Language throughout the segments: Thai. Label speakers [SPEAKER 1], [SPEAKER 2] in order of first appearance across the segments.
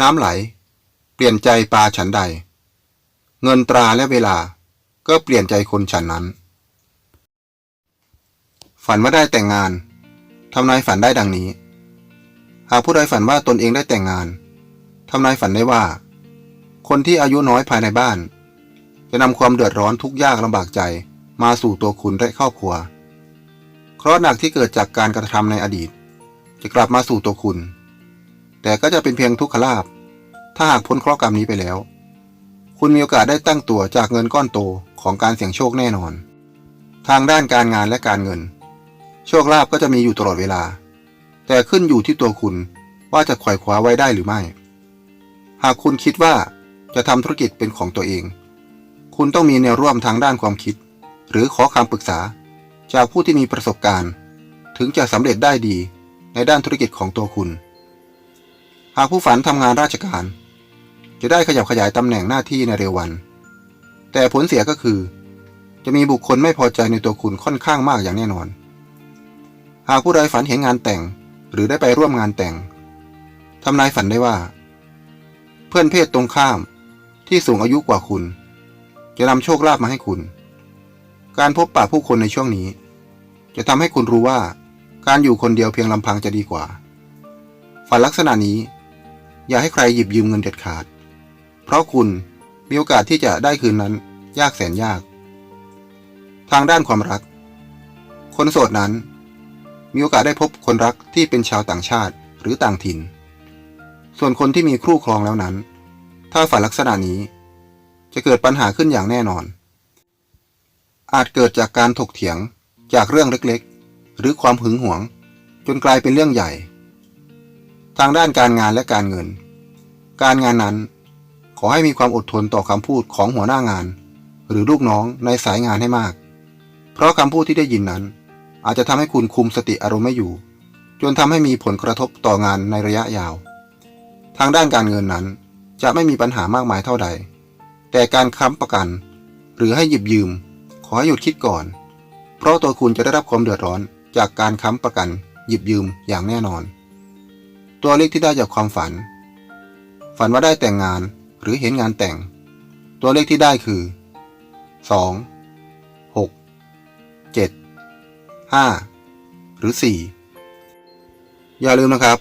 [SPEAKER 1] น้ำไหล เปลี่ยนใจปลาฉันใด เงินตราและเวลา ก็เปลี่ยนใจคนฉันนั้น ฝันว่าได้แต่งงานทำนายฝันได้ดังนี้ หากผู้ใดฝันว่าตนเองได้แต่งงานทำนายฝันได้ว่า คนที่อายุน้อยภายในบ้าน จะนำความเดือดร้อนทุกยากลำบากใจมาสู่ตัวคุณและครอบครัว เคราะห์หนักที่เกิดจากการกระทำในอดีต จะกลับมาสู่ตัวคุณ แต่ก็จะเป็นเพียงทุกขลาภถ้าหากพ้นเคราะห์กรรมนี้ไปแล้ว คุณมีโอกาสได้ตั้งตัวจากเงินก้อนโตของการเสี่ยงโชคแน่นอน ทางด้านการงานและการเงิน โชคลาภก็จะมีอยู่ตลอดเวลา แต่ขึ้นอยู่ที่ตัวคุณว่าจะขว่คว้าไว้ได้หรือไม่ หากคุณคิดว่าจะทำธุรกิจเป็นของตัวเอง คุณต้องมีแนวร่วมทางด้านความคิด หรือขอคำปรึกษา จากผู้ที่มีประสบการณ์ ถึงจะสำเร็จได้ดีในด้านธุรกิจของตัวคุณ หากผู้ฝันทำงานราชการ จะได้ขยับขยายตำแหน่งหน้าที่ในเร็ววัน แต่ผลเสียก็คือ จะมีบุคคลไม่พอใจในตัวคุณค่อนข้างมากอย่างแน่นอน หากผู้ใดฝันเห็นงานแต่งหรือได้ไปร่วมงานแต่งทำนายฝันได้ว่า เพื่อนเพศตรงข้ามที่สูงอายุกว่าคุณ จะนำโชคลาภมาให้คุณ การพบปะผู้คนในช่วงนี้ จะทำให้คุณรู้ว่า การอยู่คนเดียวเพียงลำพังจะดีกว่า ฝันลักษณะนี้ อย่าให้ใครหยิบยืมเงินเด็ดขาด เพราะคุณมีโอกาสที่จะได้คืนนั้น ยากแสนยาก ทางด้านความรัก คนโสดนั้น มีโอกาสได้พบคนรักที่เป็นชาวต่างชาติหรือต่างถิ่น ส่วนคนที่มีคู่ครองแล้วนั้น ถ้าฝันลักษณะนี้ จะเกิดปัญหาขึ้นอย่างแน่นอน อาจเกิดจากการถกเถียงจากเรื่องเล็กๆ หรือความหึงหวง จนกลายเป็นเรื่องใหญ่ ทางด้านการงานและการเงิน การงานนั้น ขอให้มีความอดทนต่อคำพูดของหัวหน้างาน หรือลูกน้องในสายงานให้มาก เพราะคำพูดที่ได้ยินนั้น อาจจะทำให้คุณคุมสติอารมณ์ไม่อยู่ จนทำให้มีผลกระทบต่องานในระยะยาว ทางด้านการเงินนั้นจะไม่มีปัญหามากมายเท่าใด แต่การค้ำประกัน หรือให้หยิบยืม ขอให้หยุดคิดก่อน เพราะตัวคุณจะได้รับความเดือดร้อนจากการค้ำประกัน หยิบยืมอย่างแน่นอน ตัวเลขที่ได้จากความฝัน ฝันว่าได้แต่งงานหรือเห็นงานแต่ง ตัวเลขที่ได้คือ 2 6 7 5 หรือ 4 อย่าลืมนะครับ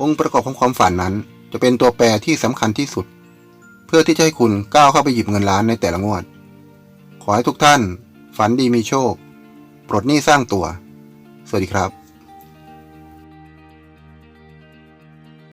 [SPEAKER 1] องค์ประกอบของความฝันนั้นจะเป็นตัวแปรที่สำคัญที่สุด เพื่อที่จะให้คุณก้าวเข้าไปหยิบเงินล้านในแต่ละงวด ขอให้ทุกท่าน ฝันดีมีโชค ปลดหนี้สร้างตัว สวัสดีครับ